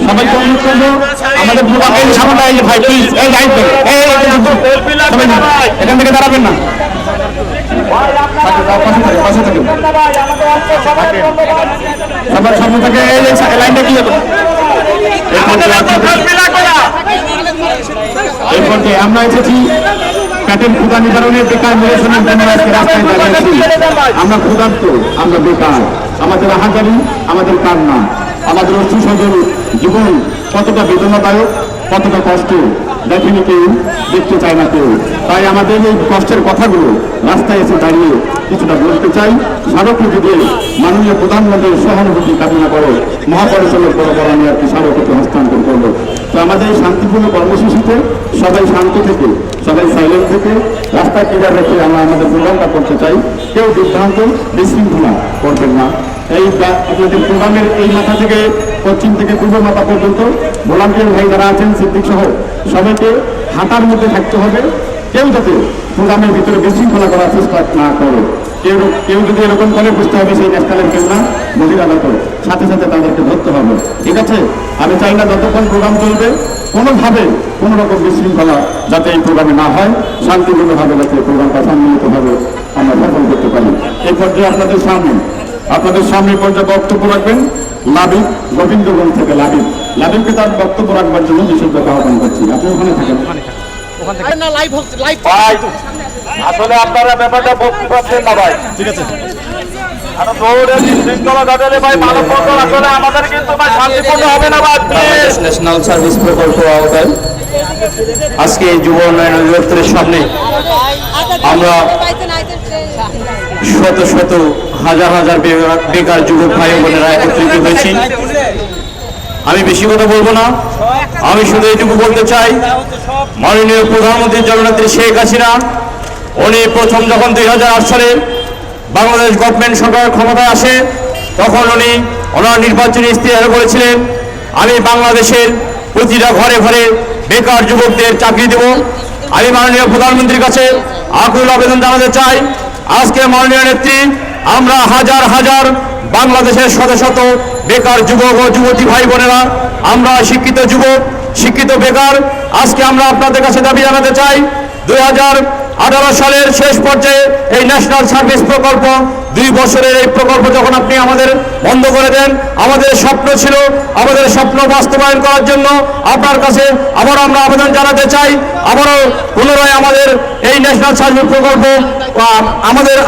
সবাইকে অনুরোধ করব আমাদের প্রোগ্রাম সামনে এই ভাই প্লিজ এই লাইট। এখান থেকে দাঁড়াবেন না। সবার সামনে থেকে এই লাইনটা কি হবে পর্যায়ে আমরা এসেছি পেটের ক্ষুদা নিবারণের বেকার নিরসনের জন্য আজকে রাস্তায় দাঁড়িয়েছি আমরা ক্ষুধার্ত, আমরা বেকার। আমাদের আহাজারি, আমাদের কান্না, আমাদের অর্থ সজল জীবন কতটা বেদনাদায়ক, কতটা কষ্ট, দেখেনি কেউ, দেখতে চায় না কেউ। তাই আমাদের এই কষ্টের কথাগুলো রাস্তায় এসে দাঁড়িয়ে কিছুটা বলতে চাই, স্মারকলিপি দিয়ে মাননীয় প্রধানমন্ত্রীর সহানুভূতি কামনা করে মহাপরিচালক আমি আর কি স্মারকলিপি হস্তান্তর করব। তো আমাদের এই শান্তিপূর্ণ কর্মসূচিতে সবাই শান্ত থেকে, সবাই সাইলেন্ট থেকে রাস্তায় ক্লিয়ার রেখে আমরা আমাদের প্রোগ্রামটা করতে চাই। কেউ বিভ্রান্ত, বিশৃঙ্খলা করবেন না। এই আপনাদের প্রোগ্রামের এই মাথা থেকে, পশ্চিম থেকে পূর্ব মাথা পর্যন্ত ভোলান্টিয়ার ভাই যারা আছেন, সিদ্দিক সহ, সবাইকে হাঁটার মধ্যে থাকতে হবে। কেউ যাতে প্রোগ্রামের ভিতরে বিশৃঙ্খলা করার চেষ্টা না করে। কেউ কেউ যদি এরকম করে বুঝতে হবে সেই ন্যাশনালের কেউ না বহিরাগত সাথে সাথে তাদেরকে ধরতে হবে। ঠিক আছে? আমি চাই না যতক্ষণ প্রোগ্রাম চলবে কোনোভাবে কোনো রকম বিশৃঙ্খলা যাতে এই প্রোগ্রামে না হয় শান্তিপূর্ণভাবে যাতে এই প্রোগ্রামটা সম্মিলিতভাবে আমরা সফল করতে পারি। এই পর্যায়ে আপনাদের সামনে আপনাদের সামনে পর্যায়ে বক্তব্য রাখবেন লাবিব গোবিন্দগঞ্জ থেকে লাবিব। লাবিবকে তার বক্তব্য রাখবার জন্য বিশেষভাবে আহ্বান করছি। আপনি ওখানে থাকেন। না লাইভ হচ্ছে লাইভ আসলে আপনারা ব্যাপারটা বুঝতে পারছেন না ভাই। ঠিক আছে। ন্যাশনাল সার্ভিস প্রকল্প আওতায় আজকে এই যুব উন্নয়ন অধিদপ্তরের সামনে আমরা শত শত হাজার হাজার বেকার- যুবক ভাই বোনেরা একত্রিত হয়েছি। আমি বেশি কথা বলব না। আমি শুধু এইটুকু বলতে চাই মাননীয় প্রধানমন্ত্রী জননেত্রী শেখ হাসিনা উনি প্রথম যখন দুই হাজার আট সালে বাংলাদেশ গভর্নমেন্ট সরকার ক্ষমতায় আসে, তখন উনি ওনার নির্বাচনী ইস্তেহার করেছিলেন আমি বাংলাদেশের প্রতিটা ঘরে ঘরে বেকার যুবকদের চাকরি দেব। আমি মাননীয় প্রধানমন্ত্রীর কাছে আকুল আবেদন জানাতে চাই। আজকে মাননীয় নেত্রী, আমরা হাজার হাজার বাংলাদেশের শত শত বেকার যুবক ও যুবতী ভাই বোনেরা আমরা শিক্ষিত যুবক, শিক্ষিত বেকার, আজকে আমরা আপনাদের কাছে দাবি জানাতে চাই, দুই হাজার আঠারো সালের শেষ পর্যায়ে এই ন্যাশনাল সার্ভিস প্রকল্প, দুই বছরের এই প্রকল্প যখন আপনি আমাদের বন্ধ করে দেন, আমাদের স্বপ্ন ছিল আমাদের স্বপ্ন বাস্তবায়ন করার জন্য আপনার কাছে আবার আমরা আবেদন জানাতে চাই। আবারও পুনরায় আমাদের এই ন্যাশনাল সার্ভিস প্রকল্প আমাদের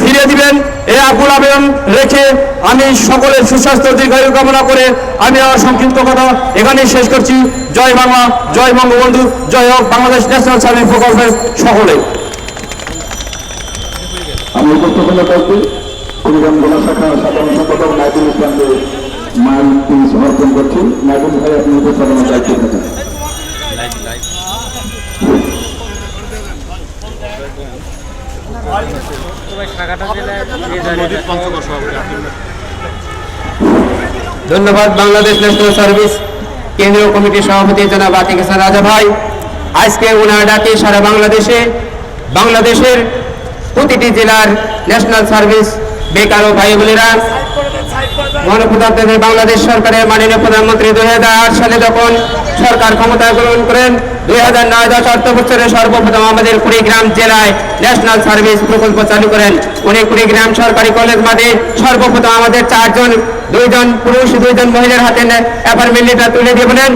ফিরিয়ে দিবেন। এ আকুল আবেদন রেখে আমি সকলের সুস্বাস্থ্য দীর্ঘায়ু কামনা করে আমি আমার সংক্ষিপ্ত কথা এখানেই শেষ করছি। জয় বাংলা জয় বঙ্গবন্ধু জয় হোক বাংলাদেশ ন্যাশনাল সার্ভিস প্রকল্পের সকলে। আমি উপস্থাপনা করছি কুড়িগ্রাম জেলা শাখা সাধারণ সম্পাদক ইসলামকে সমর্পণ করছি। নাইদুল ভাই আপনি উপস্থাপনা দায়িত্বে থাকেন। ধন্যবাদ বাংলাদেশ ন্যাশনাল সার্ভিস কেন্দ্রীয় কমিটির সভাপতি জনাব আতিক হাসান রাজা ভাই। আজকে ওনার ডাকে সারা বাংলাদেশে, বাংলাদেশের প্রতিটি জেলার ন্যাশনাল সার্ভিস বেকার ও ভাই বোনেরা বাংলাদেশ সরকারের মাননীয় প্রধানমন্ত্রী দুই হাজার আট সালে যখন সরকার ক্ষমতা গ্রহণ করেন দুই হাজার নয় দশ অর্থ বছরে সর্বপ্রথম আমাদের কুড়িগ্রাম জেলায় ন্যাশনাল সার্ভিস প্রকল্প চালু করেন। উনি কুড়িগ্রাম সরকারি কলেজ মাঠে সর্বপ্রথম আমাদের চারজন, দুইজন পুরুষ, দুইজন মহিলার হাতে অ্যাপার্টমেন্ট তুলে দিয়ে বলেন।